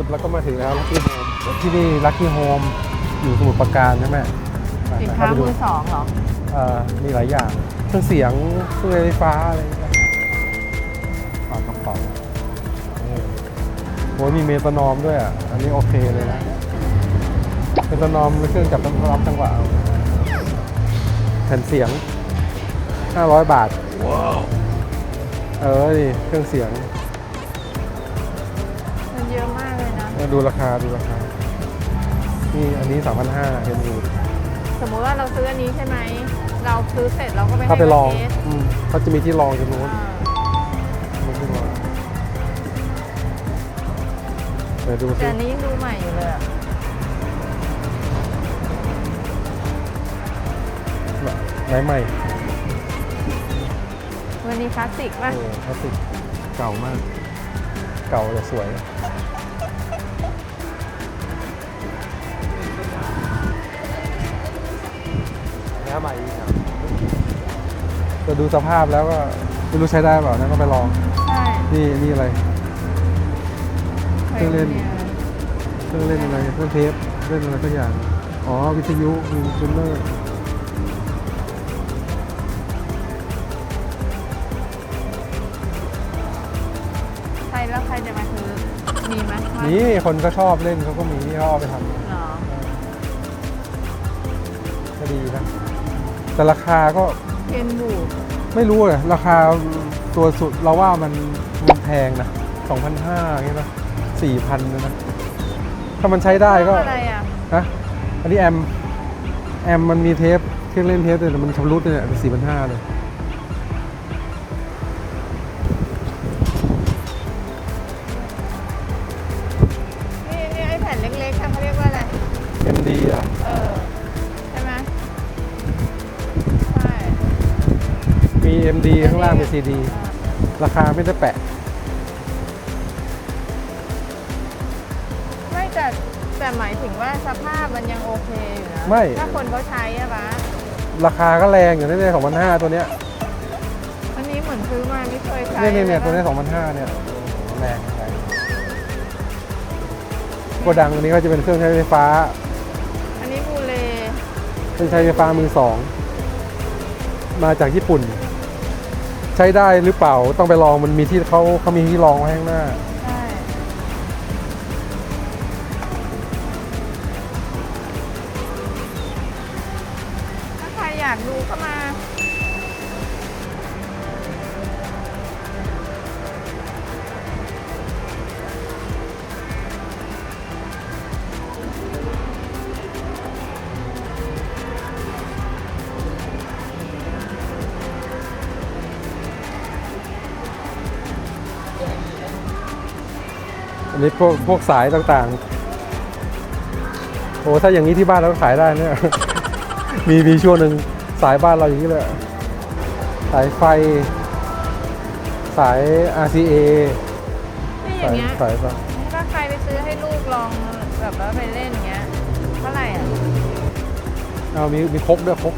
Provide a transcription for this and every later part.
สุดเราก็มาถึงแล้วลัคกี้โฮมที่นี่ลัคกี้โฮมอยู่สมุทรปราการใช่ไหมไปสินไปค้าเข้าไปดูมือสองเหรอเอ่อมีหลายอย่างเครื่องเสียงเครื่องไฟฟ้าอะไรอย่างเงี้ยฝากกระเป๋านี่โอ้ยมีเมตานอมด้วยอะ อันนี้โอเคเลยนะเมตานอมเป็นเครื่องจับต้องรับจังหวะเอาแผ่นเสียง 500 บาท เออนี่เครื่องเสียง ดูราคาดูราคา นี่อันนี้ 3,500เห็นอยู่สมมุติว่าเราซื้ออันนี้ใช่ไหม เราซื้อเสร็จเราก็ไปถ้าไปลองให้เขาเทสอืมเขาจะมีที่ลองจำนวนอ่ามีที่ลองเดี๋ยวดูแต่สิอันนี้ยังดูใหม่อยู่เลยอะไหนใหม่วันนี้คลาสสิกป่ะ โอ้คลาสสิกเก่ามาก เก่าแต่สวย แล้วใหม่อีกครับจะดูสภาพแล้วก็ไม่รู้ใช้ได้เปล่านะก็ไปลอง ใช่นี่นี่อะไร เครื่องเล่นยเครื่องเล่นอะไรเครื่องเทปเล่นอะไรสักอย่าง อ๋อวิทยุมีจูนเนอร์ใครแล้วใครจะมาซื้อ มีไหมว่านี่คนก็ชอบเล่นเขาก็มีที่เขาเอาไปทำเหรอ ก็ดีนะ แต่ราคาก็เคนบูดไม่รู้เลยราคาตัวสุดเราว่ามันมันแพงนะ2,500อย่างเงี้ยนะ4,000นะนะถ้ามันใช้ได้ก็อะไรอะนะอันนี้แอม แอมมันมีเทปเครื่องเล่นเทปแต่มันชำรุดเนี่ยสี่พันห้าเลย MD ข้างล่างเป็น CD เออราคาไม่ได้แปะ ไม่แต่แต่หมายถึงว่าสภาพมันยังโอเคอยู่นะไม่ ถ้าคนเขาใช้อะปะราคาก็แรงอยู่เนี่ยสองพันห้าตัวเนี้ยอันนี้เหมือนซื้อมาไม่เคยใช้เนี่ยเนี่ยเนี่ยลตัวเนี้สองพันห้าเนี่ยแรงแรงโกดังอันนี้ก็จะเป็นเครื่องใช้ไฟฟ้าอันนี้บูเลเครื่องใช้ไฟฟ้ามือสอง มาจากญี่ปุ่นใช้ได้หรือเปล่าต้องไปลองมันมีที่เขาเขามีที่ลองไว้ข้างหน้าใช่ถ้า นนี้พวกพวกสายต่างๆ โอ้ถ้าอย่างนี้ที่บ้านเราก็ขายได้เนี่ย มีมีช่วงหนึ่งสายบ้านเราอย่างนี้เลย สายไฟ สาย RCA นี่อสาย่ายงเงี้ยสายไฟถ้าใครไปซื้อให้ลูกลองแบบว่าไปเล่นอย่างเงี้ยเท่าไหร่อะเอามีมีครบด้วยครบ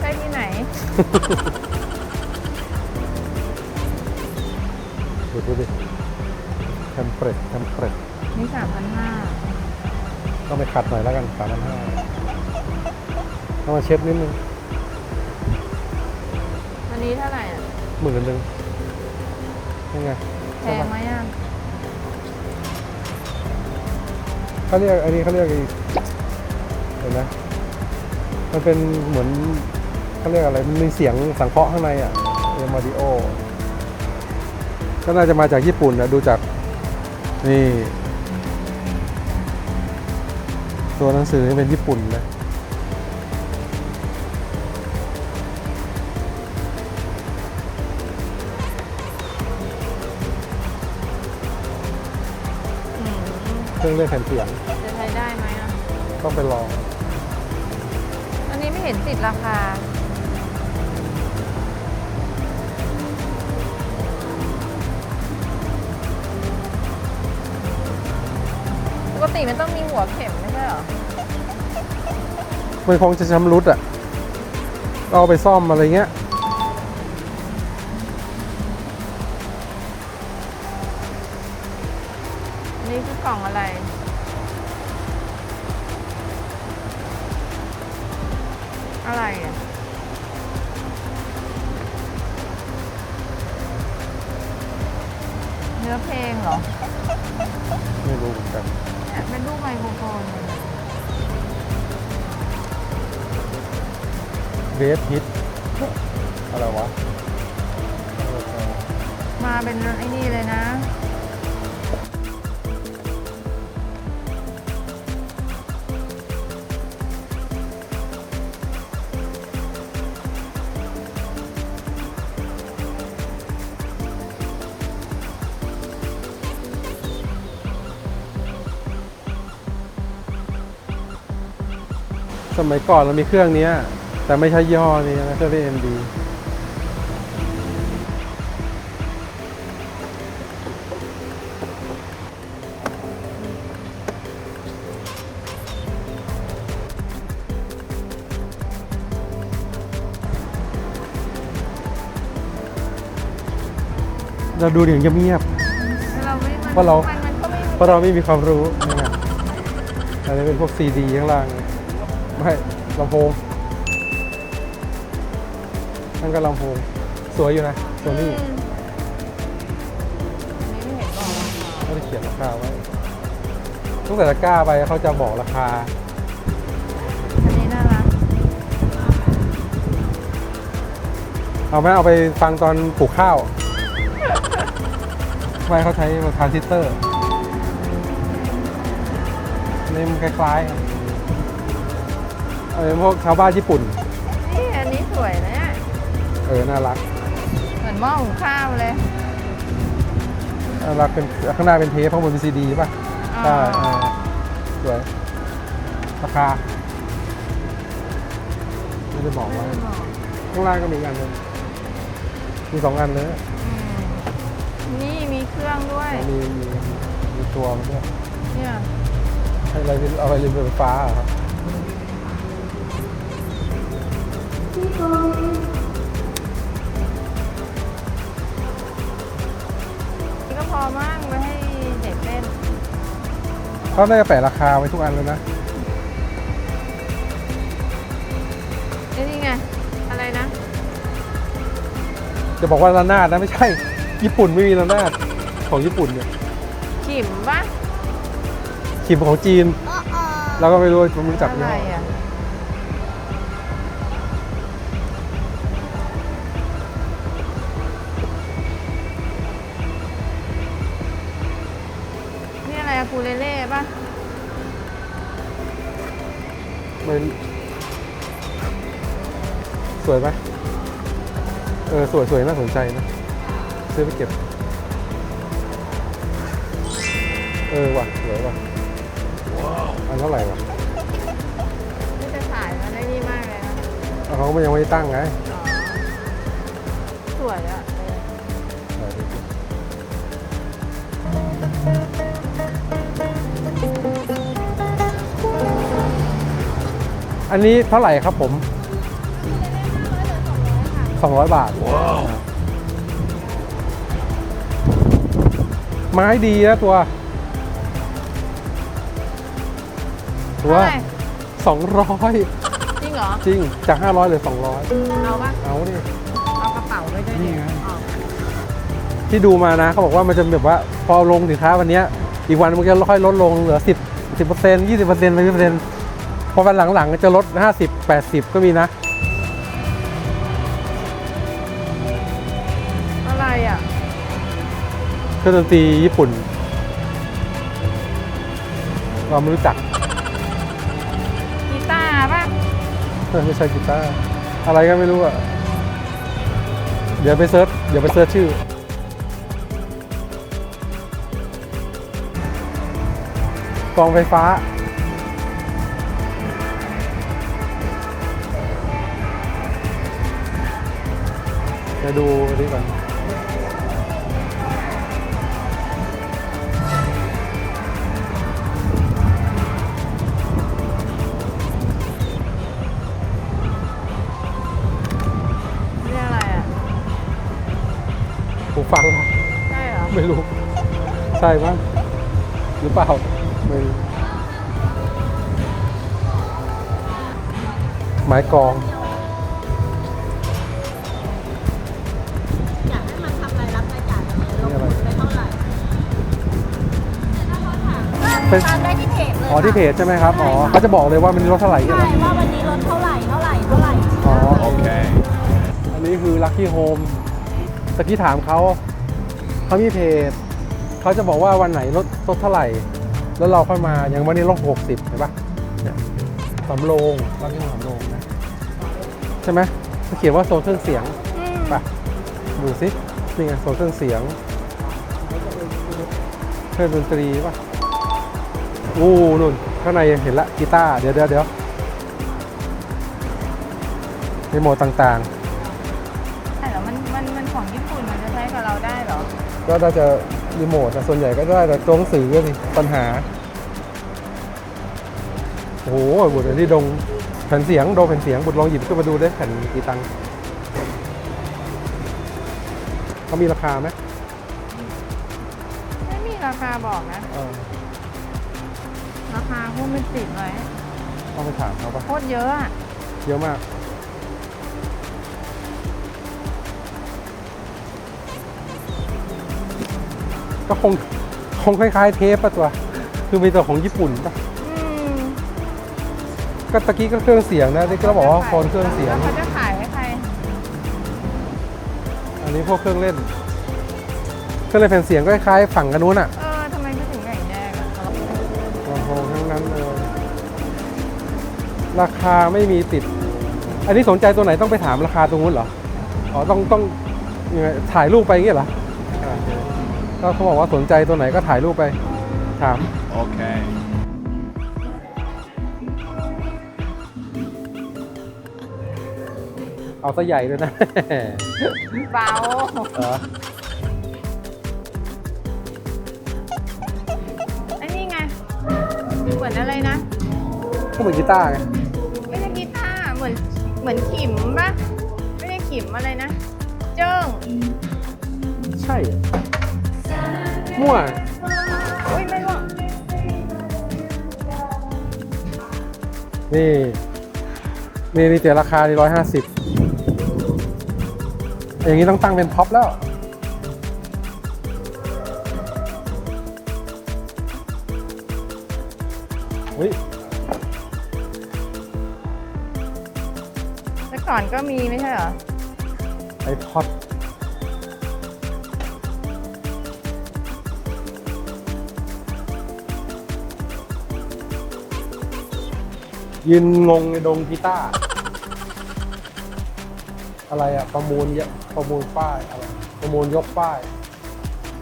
ใช่ที่ไหน ดูดูดิ แทมเปรตแทมเปรตนี่สามพันห้าต้องไปขัดหน่อยแล้วกันสามพันห้าต้องมาเช็ดนิดนึงอันนี้เท่าไหร่อะหมื่นหนึ่งยังไงแพงไหมอะเขาเรียกอันนี้เขาเรียกไอ้เห็นไหมมันเป็นเหมือนเขาเรียกอะไร มันมีเสียงสังเคราะห์ข้างในอะเรียกมาดิโอ ก็น่าจะมาจากญี่ปุ่นนะดูจาก นี่ ตัวหนังสือนี่เป็นญี่ปุ่นนะอืมเครื่องเล่นแผ่นเสียง จะใช้ได้ไหมอะ ต้องไปลอง อันนี้ไม่เห็นติดราคา ติมันต้องมีหัวเข็มไม่ใช่เหรอ มันคงจะชำรุดอะเอาไปซ่อมอะไรเงี้ยอันนี้คือกล่องอะไร อะไรอะ เนื้อเพลงเหรอ ไม่รู้เหมือนกัน เนี่ยเป็นรูปไมโครโฟนเลยเวฟฮิตอะไรวะเออเออมาเป็นไอ้นี่เลยนะ สมัยก่อนเรามีเครื่องเนี้ยแต่ไม่ใช่ยี่ห้อนี้นะเครื่องเอ็มดีเราดูอย่างเงียบเราไม่มันเพราะเรามันมันก็ไม่ๆเพราะเราไม่มีความรู้นะฮะอันนี้เป็นพวกซีดีข้างล่าง ไม่ลำโพงนั่นก็ลำโพงสวยอยู่นะตัวนี้อืมนี่ไม่เห็นบอกราคาเขาได้เขียนราคาไว้ตั้งแต่ตะกร้าไปเขาจะบอกราคาอันนี้น่ารักเอาไหมเอาไปฟังตอนปลูกข้าวไม่เขาใช้ทรานซิสเตอร์นี่มันคล้ายๆกัน เออพวกชาวบ้านญี่ปุ่น นี่อันนี้สวยนะเนี่ยเออ น่ารัก เหมือนหม้อหุงข้าวเลย น่ารักเป็นข้างหน้าเป็นเทปข้างบนเป็นซีดีป่ะใช่เออสวย ราคา ไม่ได้บอกไว้ข้างล่างก็มีอีกอันหนึงมีสองอันเลยอืมนี่มีเครื่องด้วย มีมีมีตัวมันด้วยเนี่ย ให้อะไรเป็นเอาอะไรเป็นไฟฟ้าเหรอครับ นี่ก็พอมั่งไว้ให้เด็กเล่น เขาน่าจะแปะราคาไว้ทุกอันเลยนะเอ้ยนี่ไง อะไรนะ จะบอกว่าระนาดนะไม่ใช่ ญี่ปุ่นไม่มีระนาดของญี่ปุ่นเนี่ยขิมปะขิมของจีน เราก็ไม่รู้ผมรู้จักอะยี่ไรห้อ อะ วยสวยน่าสนใจนะซื้อไปเก็บ เออว่ะสวยว่ะอันเท่าไหร่วะนี่จะขายมันได้นี่มากเลยนะเอาเขาไม่ยังไม่ได้ตั้งไงอ๋อสวยอะเออไหนดูสิอันนี้เท่าไหร่ครับผม 200 บาท ไม้ดีนะตัว ตัวเท่าไหร่200จริงเหรอ จริง จาก 500เหลือ200 เอาปะเอาดิ เอากระเป๋าไว้ด้วยนี่ดิไง อ๋อที่ดูมานะเขาบอกว่ามันจะแบบว่าพอลงสินค้าวันเนี้ยอีกวันมันจะค่อยลดลงเหลือ 10 10เปอร์เซ็นต์20เปอร์เซ็นต์30เปอร์เซ็นต์พอวันหลังๆจะลด 50 80 ก็มีนะ เครื่องดนตรีญี่ปุ่น เราไม่รู้จักกีตาร์ปะไม่ใช่กีตาร์อะไรก็ไม่รู้อะ เดี๋ยวไปเซิร์ชเดี๋ยวไปเซิร์ชชื่อ กองไฟฟ้า จะดูนี่ก่อน ไม่รู้ ใช่มั้งหรือเปล่าไม่รู้ไม้กลองอยากให้มันทำรายรับรายจ่ายยังไงลงทุนไปเท่าไหร่เป็นตามได้ที่เพจเลยอ๋อที่เพจใช่ไหมครับอ๋อเขาจะบอกเลยว่ามันลดเท่าไหร่กันใช่ว่าวันนี้ลดเท่าไหร่เท่าไหร่เท่าไหร่อ๋อโอเค อันนี้คือ Lucky Home ตะกี้ถามเขา เขามีเพจเขาจะบอกว่าวันไหนลดลดเท่าไหร่ แล้วเราค่อยมาอย่างวันนี้ลด60เห็นปะเนี่ยสำโรงร้านนี้สำโรงนะใช่ไหมเขาเขียนว่าโซนเครื่องเสียงอืมไปดูสินี่ไงโซนเครื่องเสียงเครื่องดนตรีป่ะอู้นุ่นข้างในเห็นละกีตาร์เดี๋ยวเดี๋ยวเดี๋ยวรีโมทต่างใก็น่าจะรีโมทนะส่วนใหญ่ก็ได้แต่ตัวหนังสือก็สิปัญหา โอ้โหบุตรที่ดงแผ่นเสียงโดงแผ่นเสียงบุตรลองหยิบขึ้นมาดูได้แผ่นกี่ตังค์เขามีราคาไหมไม่มีราคาบอกนะ เออราคาพวกมันติดไว้ต้องไปถามเขาปะโคตรเยอะอะเยอะมาก ก็คงคงคล้ายๆเทปปะตัว คือมีตัวของญี่ปุ่นปะอืมก็ตะกี้ก็เครื่องเสียงนะที่ก็บอกว่าโฟนเครื่องเสียง แล้วเขาจะขายให้ใคร อันนี้พวกเครื่องเล่น เครื่องเล่นแผ่นเสียงก็คล้ายๆฝั่งกันนู้นอะเออทำไมเขาถึงแบ่งแยกอะโอ้โหทั้งนั้นเลยราคาไม่มีติด อันนี้สนใจตัวไหนต้องไปถามราคาตรงนู้นเหรอ อ๋อต้องต้องยังไงถ่ายรูปไปอย่างเงี้ยเหรออ่า ก็เขาบอกว่าสนใจตัวไหนก็ถ่ายรูปไป ถาม Okay. เอาซะใหญ่เลยนะ เบาเออไอ้นี่ไง เหมือนอะไรนะ ก็เหมือนกีตาร์ไงไม่ใช่กีตาร์เหมือน เหมือนขิมปะไม่ใช่ขิมอะไรนะ เจิ้ง ใช่อะ มั่วอุ้ยไม่รู้นี่ นี่นี่เจอราคานี่ร้อยห้าสิบอย่างนี้ต้องตั้งเป็นท็อปแล้วเฮ้ยแต่ก่อนก็มีไม่ใช่เหรอไอพอด ยืนงงในดงกีตาร์อะไรอะประมูลเยอะประมูลป้ายอะไรประมูลยกป้าย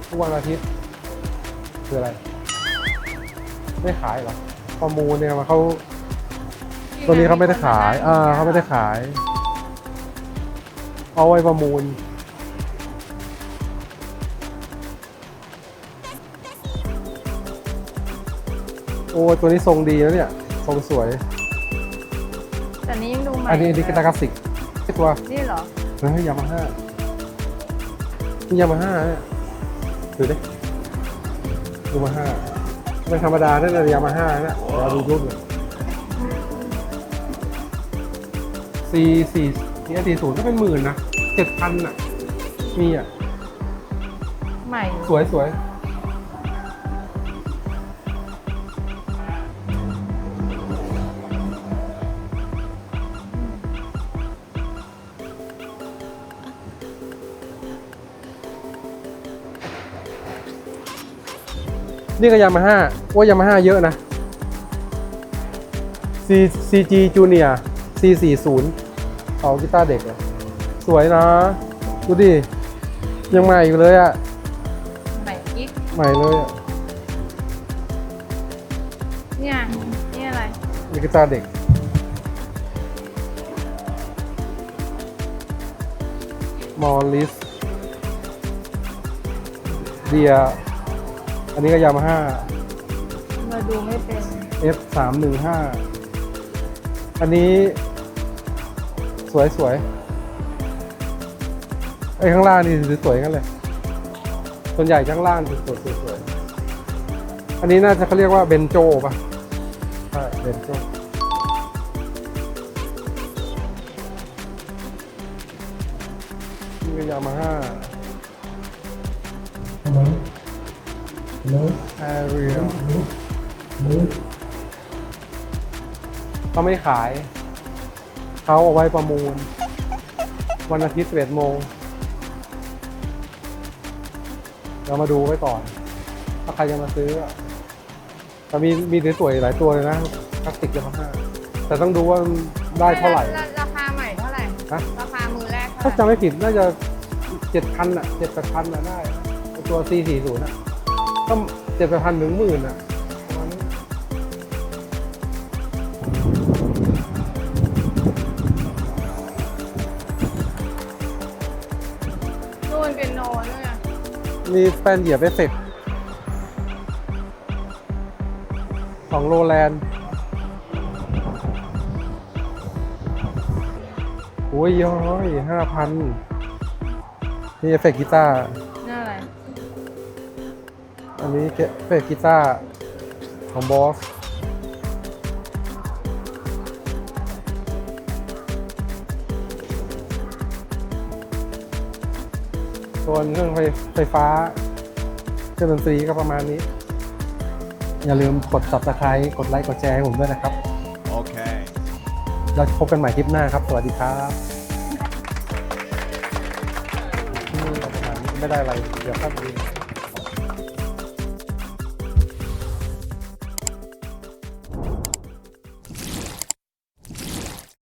ทุกวันอาทิตย์ คืออะไร ไม่ขายเหรอประมูลเนี่ยมันเขาตัวนี้เขาไม่ได้ขายอ่าเขาไม่ได้ขาย เอาไว้ประมูลโอ้ตัวนี้ทรงดีแล้วเนี่ย ทรงสวยแต่นี้ยังดู ใหม่อันนี้อันนี้ยู่กตากาสิกตัวนี่เหรอเฮ้ยยามาฮ่านี่ยามาฮ่าเนี่ยดูดิยามาฮ่าไม่ธรรมดาเนี่ยยามาฮ่าเนี่ยเดี๋ยวเราดูรูปเลยสี่สี่นี่สี่ศูนย์ก็เป็นหมื่นนะเจ็ดพันอะ มีอะ ใหม่ สวยสวย นี่ก็ยามาฮ่าว่ายามาฮ่าเยอะนะ C CG Junior C40 เอากีตาร์เด็กอะสวยนะ ดูดิ ยังใหม่อยู่เลยอะใหม่กิ๊กใหม่เลยอะเนี่ยนี่อะไรนี่กีตาร์เด็ก มอลลิสเดีย อันนี้ก็ยามาฮ่ามาดูไม่เป็น F สามหนึ่งห้าอันนี้สวยสวยไอ้ข้างล่างนี่สวยๆกันเลย ส่วนใหญ่ข้างล่างสวยสวยสวยอันนี้น่าจะเขาเรียกว่าเบนโจป่ะใช่เบนโจนี่ก็ยามาฮ่า แอเรียเขาไม่ขาย เขาเอาไว้ประมูล วันอาทิตย์11โมง เรามาดูไว้ก่อน ถ้าใครจะมาซื้ออะแต่มีมีสวยๆหลายตัวเลยนะพลาสติกเยอะมากแต่ต้องดูว่าได้เท่าไหร่ราราคาใหม่เท่าไหร่ ฮะ ราคามือแรกถ้าเท่าไหร่จำไม่ผิดน่าจะเจ็ดพันอะเจ็ดแปดพันอะได้ ตัว C สี่ศูนย์อะ ก็เจ็ดแปดพันถึงหมื่นอะประมาณนี้นู่นเป็นโนนู่นน่ะมีแฟนเหยียบเอฟเฟกต์ของโรแลนด์โอ้ยย้อยห้าพันนี่เอฟเฟกต์กีตาร์ นี่อะไรอันนี้เอฟเฟกต์กีตาร์ของบอสส่วนเครื่องไฟไฟฟ้า เครื่องดนตรีก็ประมาณนี้ อย่าลืมกด subscribe กดไลค์กดแชร์ให้ผมด้วยนะครับ Okay. แล้วพบกันใหม่คลิปหน้าครับ สวัสดีครับนี่ประมาณนี้ไม่ได้อะไร เดี๋ยวครับ